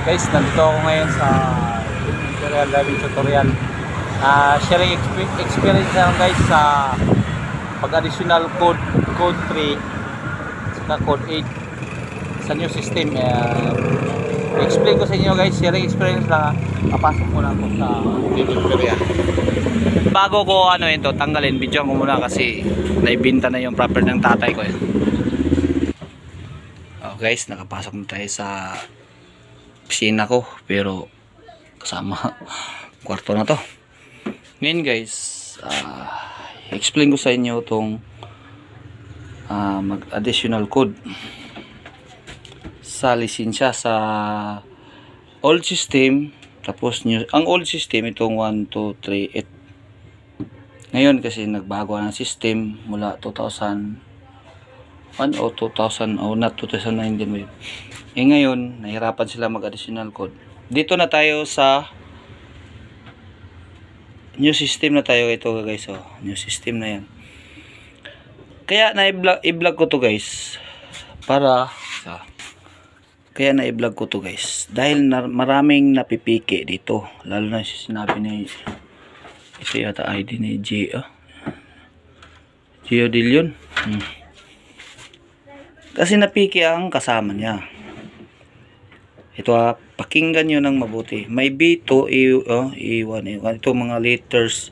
Guys, nandito ako ngayon sa tutorial driving tutorial. Ah, sharing exp- experience lang guys sa pag-additional code code 3 saka code 8 sa new system. Uh, explain ko sa inyo guys, sharing experience lang. ah. Papasok muna ako sa tutorial. Bago ko ano ito, tanggalin, video ko muna kasi naibinta na yung proper ng tatay ko. Eh. Oh, guys, nakapasok na tayo sa piscina ko pero kasama kwarto na to. Ngayon guys ah, explain ko sa inyo tong ah, mag additional code. Sa lisensya sa old system tapos new, ang old system itong 1, 2, 3, 8 ngayon kasi nagbago ng system mula 2000 1 o 2000 o not 2019 mo yun. Eh ngayon, nahirapan sila mag-additional code. Dito na tayo sa new system na tayo ito guys. Oh, new system na yan. Kaya na-vlog i-vlog ko to guys para sa kaya na i-vlog ko to guys dahil na, maraming napipiki dito lalo na sinabi ni ito yata ID ni Gio Gio Dilion hmm. Kasi napiki ang kasama niya. Ito ha, pakinggan nyo ng mabuti. May B2, E, oh, E1, E1. Ito mga letters.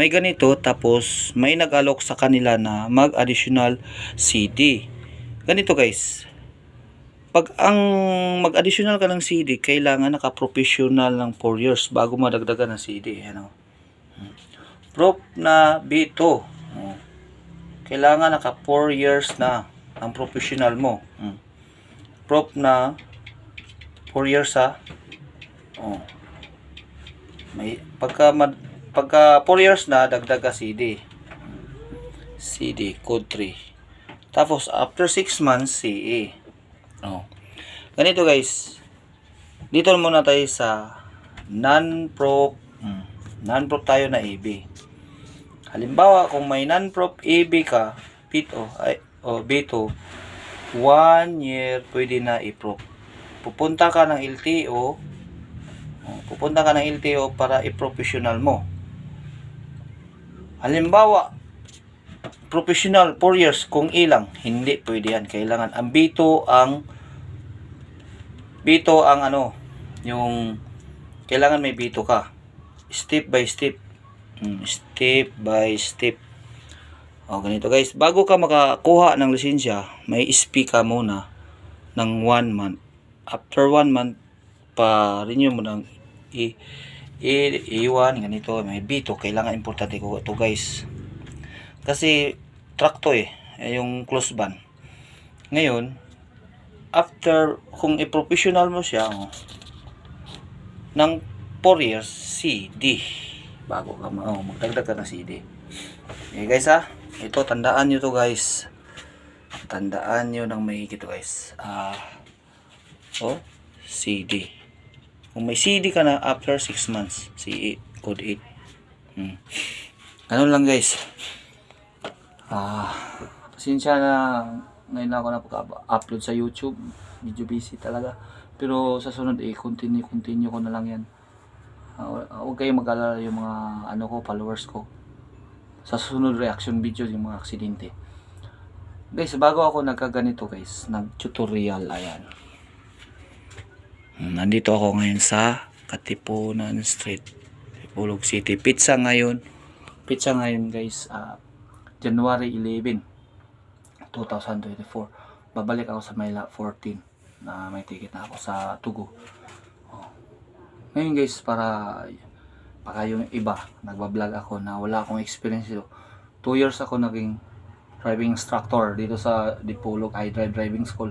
May ganito, tapos may nag-alok sa kanila na mag-additional CD. Ganito guys. Pag ang mag-additional ka ng CD, kailangan naka-professional ng 4 years bago madagdagan ng CD. Ano? Proof na B2. Oh. Kailangan naka 4 years na ang professional mo. Hmm. Proof na 4 years ha. Oh. May pagka mad, pagka 4 years na dagdag ka CD. CD code 3. Tapos after 6 months CE. Oh. Ganito guys. Dito muna tayo sa non-proof hmm, non-proof tayo na AB. Halimbawa, kung may non-proof AB ka, PITO, ay, o B2, one year pwede na i-proof. Pupunta ka ng LTO, pupunta ka ng LTO para i-professional mo. Halimbawa, professional 4 years kung ilang, hindi pwede yan. Kailangan ang B2 ang B2 ang ano, yung kailangan may B2 ka. Step by step. Hmm, Step by step. O, ganito guys. Bago ka makakuha ng lisensya, may SP ka muna ng 1 month. After 1 month, pa-renew mo ng i i iwan ganito may B2 kailangan importante ko ito guys. Kasi truck to eh. Eh, yung close ban ngayon after kung i-professional mo siya oh, ng 4 years CD bago ka ma- oh, magdagdag ka ng CD okay guys ha ito tandaan nyo to guys. Tandaan nyo ng mahigit to guys. Ah oh CD kung may CD ka na after 6 months C8 code 8 hmm. ganun lang guys. Ah pasensya na ngayon na ako napaka-upload sa YouTube. Medyo busy talaga. Pero sa sunod eh continue continue ko na lang yan. Uh, huwag kayong mag-alala yung mga ano ko followers ko. Sa susunod reaction videos yung mga aksidente. Guys bago ako nagkaganito guys nag tutorial ayan nandito ako ngayon sa Katipunan Street Ipulog City. Pizza ngayon. Pizza ngayon guys ah, January 11 2024 babalik ako sa Mayla 14 na may ticket na ako sa Tugo oh. ngayon guys para baka yung iba nagbablog ako na wala akong experience dito. 2 years ako naging driving instructor dito sa Dipolog iDrive Driving School.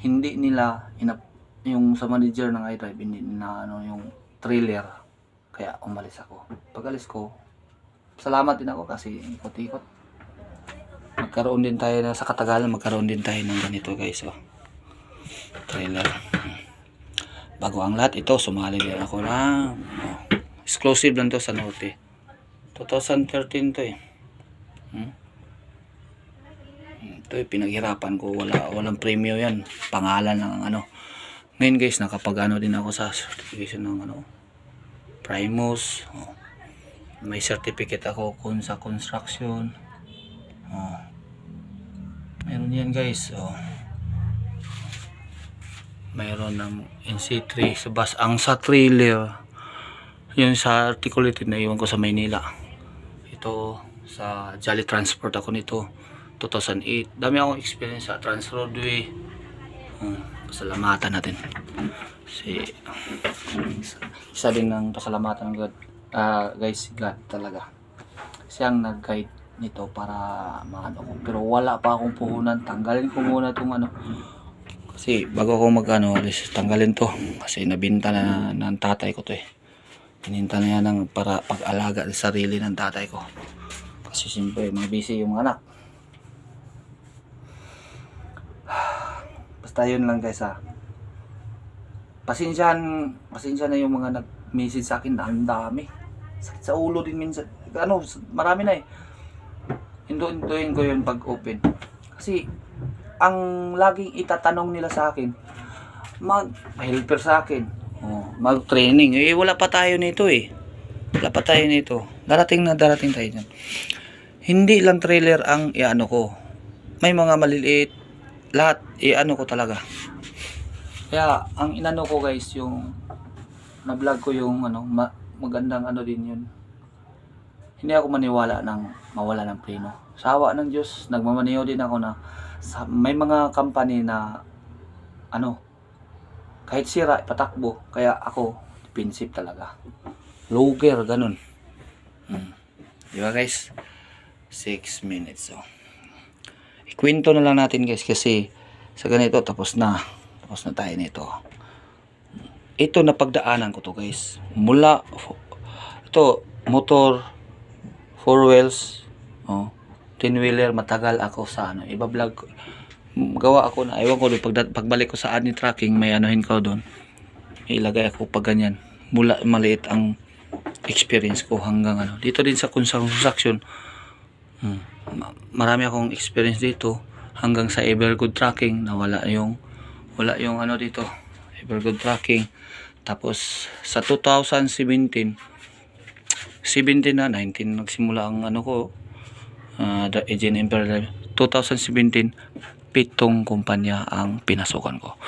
Hindi nila inap yung sa manager ng iDrive hindi na ano yung trailer kaya umalis ako. Pag alis ko salamat din ako kasi ikot-ikot. Magkaroon din tayo na sa katagalan magkaroon din tayo ng ganito guys oh. trailer bago ang lahat ito sumali din ako lang oh. exclusive lang to sa Norte 2013 to eh. Hmm? ito eh, pinaghirapan ko. Wala walang premium yan. Pangalan ang ano Ngayon guys, nakapag ano din ako sa certification ng ano, Primus. Oh. May certificate ako kung sa construction. Oh. Meron yan guys. Oh. Mayroon ng NC3 sa bus. Ang sa trailer, yun sa articulated na iwan ko sa Maynila. Ito sa Jolly Transport ako nito. 2008. Dami akong experience sa Transroadway. Hmm, pasalamatan natin. Si isa din ng pasalamatan ng God. Ah, guys, God talaga. Siyang nag-guide nito para maano ko. Pero wala pa akong puhunan. Tanggalin ko muna itong ano. Kasi bago ako mag ano, alis, tanggalin to. Kasi nabinta na ng tatay ko to eh. Pininta na yan ng para pag-alaga sa sarili ng tatay ko. Kasi siyempre, mga busy yung anak. Basta yun lang guys ha. Pasensyahan, pasensya na yung mga nag-message sa akin ang dami. Sakit sa ulo din minsan. Ano, marami na eh. Hinduin ko yun pag open. Kasi, ang laging itatanong nila sa akin, mag helper sa akin. Oh, mag-training. Eh, wala pa tayo nito eh. Wala pa tayo nito. Darating na darating tayo dyan. Hindi lang trailer ang iano ko. May mga maliliit. Lahat, iano ko talaga. Kaya, ang inano ko guys, yung na-vlog ko yung ano, ma- magandang ano din yun. Hindi ako maniwala ng mawala ng preno. Sa awa ng Diyos, nagmamaniho din ako na sa, may mga company na ano, kahit sira, patakbo. Kaya ako, defensive talaga. Luger, ganun. Hmm. Di ba guys? 6 minutes. So. Ikwento na lang natin guys kasi sa ganito tapos na. Tapos na tayo nito. Ito na pagdaanan ko to guys. Mula ito motor four wheels oh 10 wheeler matagal ako sa ano iba vlog gawa ako na ewan ko doon pag, pagbalik ko sa ani tracking may anuhin ko doon ilagay ako pag ganyan mula maliit ang experience ko hanggang ano dito din sa construction marami akong experience dito hanggang sa Evergood tracking na wala yung wala yung ano dito Evergood tracking. Tapos sa 2017 17 na 19 nagsimula ang ano ko uh, the Agent Imperial 2017 pitong kumpanya ang pinasukan ko.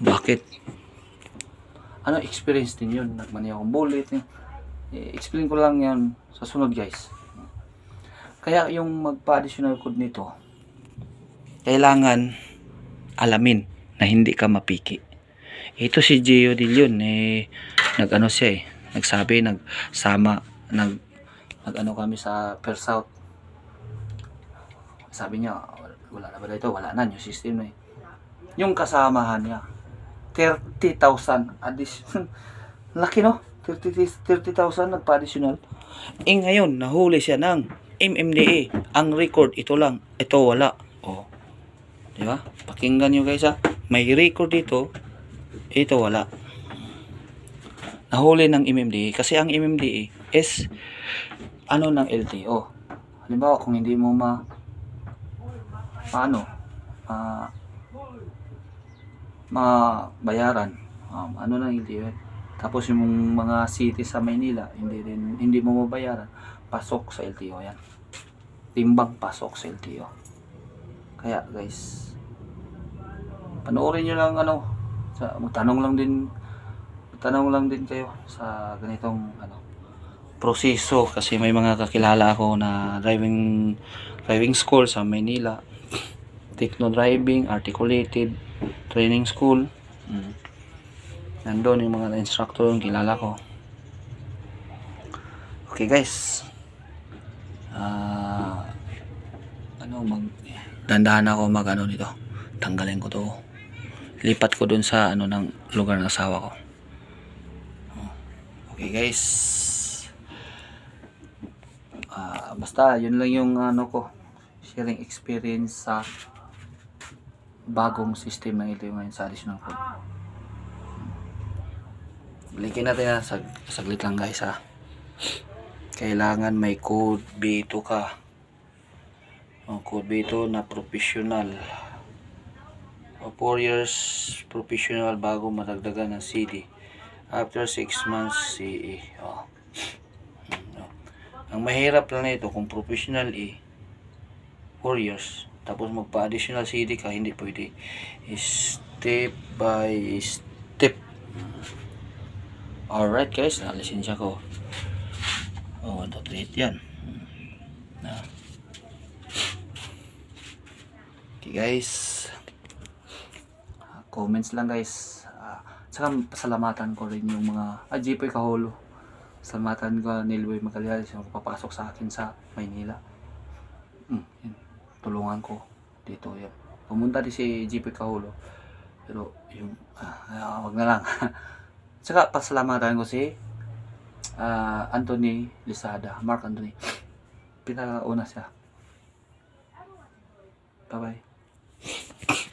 Bakit? Ano experience din yun? Nagmani akong bullet eh. Eh, explain ko lang yan sa sunod guys kaya yung magpa-additional code nito kailangan alamin na hindi ka mapiki. Ito si Gio Dil yun eh nag-ano siya eh nagsabi nagsama nag nag ano kami sa Per South. Sabi niya wala na ba dito? Wala na new system na eh. Yung kasamahan niya 30,000 addition laki no? 30 30,000 nagpa-additional. Eh ngayon nahuli siya ng MMDA ang record ito lang. Ito wala. Oh. Di ba? Pakinggan niyo guys ha. May record dito. Ito wala. Nahuli ng MMDA kasi ang MMDA is ano ng LTO. Halimbawa kung hindi mo ma paano? Ma mabayaran. Um, ano LTO eh. tapos yung mga city sa Maynila hindi rin hindi mo mabayaran. Pasok sa LTO yan timbang pasok sa LTO kaya guys panoorin nyo lang ano sa, magtanong lang din tanong lang din kayo sa ganitong ano proseso. Kasi may mga kakilala ako na driving driving school sa Manila Techno Driving, Articulated Training School. Mm. nandun yung mga instructor yung kilala ko. Okay guys ah ano mag dandahan ako mag ano nito tanggalin ko to lipat ko dun sa ano ng lugar ng asawa ko Okay guys. Ah, basta yun lang yung ano ko sharing experience sa bagong system ng ito ngayon sa additional code. Balikin natin na sag saglit lang guys ha. Kailangan may code B2 ka. Oh, code B2 na professional. O 4 years professional bago madagdagan ng CD. After 6 months CE. Oh. Hmm. Ang mahirap lang nito kung professional E 4 years. Tapos magpa-additional CD ka, hindi pwede. Step by step. Alright guys, nalisensya ko. Oh, 1, 2, 3, yan. Na. Okay guys. Ah, Comments lang guys. Ah, saka pasalamatan ko rin yung mga ah, Jepoy Kaholo. Salamatan ko Nilway Magallanes yung papasok sa akin sa Maynila. Mm, yun. Tulungan ko dito yan. Pumunta din si Jepoy Kaholo. Pero yung ah, ah, wag na lang. saka pasalamatan ko si ah, Anthony Lisada, Mark Anthony. Pinakauna siya. Bye-bye.